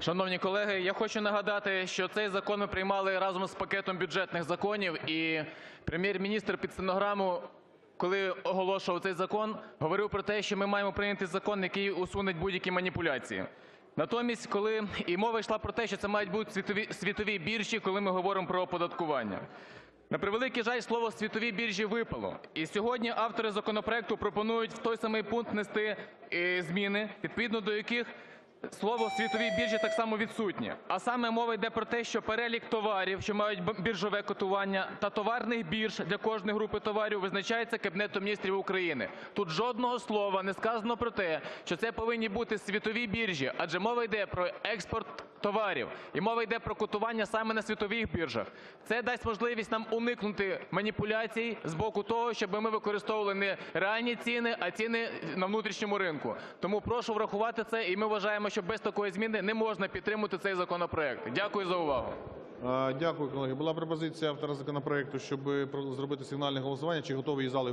Шановні колеги, я хочу нагадати, що цей закон ми приймали разом з пакетом бюджетних законів, і Прем'єр-міністр під стенограму, коли оголошував цей закон, говорив про те, що ми маємо прийняти закон, який усуне будь-які маніпуляції. Натомість, коли і мова йшла про те, що це мають бути світові, світові біржі, коли ми говоримо про оподаткування. На превеликий жаль, слово "світові біржі" випало. І сьогодні автори законопроекту пропонують в той самий пункт внести е, зміни, відповідно до яких слово "світові біржі" так само відсутнє. А саме мова йде про те, що перелік товарів, що мають біржове котування, та товарних бірж для кожної групи товарів визначається Кабінетом Міністрів України. Тут жодного слова не сказано про те, що це повинні бути світові біржі, адже мова йде про експорт товарів і мова йде про котування саме на світових біржах. Це дасть можливість нам уникнути маніпуляцій з боку того, щоб ми використовували не реальні ціни, а ціни на внутрішньому ринку. Тому прошу врахувати це, і ми вважаємо, що без такої зміни не можна підтримувати цей законопроект. Дякую за увагу. Дякую, колеги. Була пропозиція автора законопроекту, щоб зробити сигнальне голосування. Чи готові із зали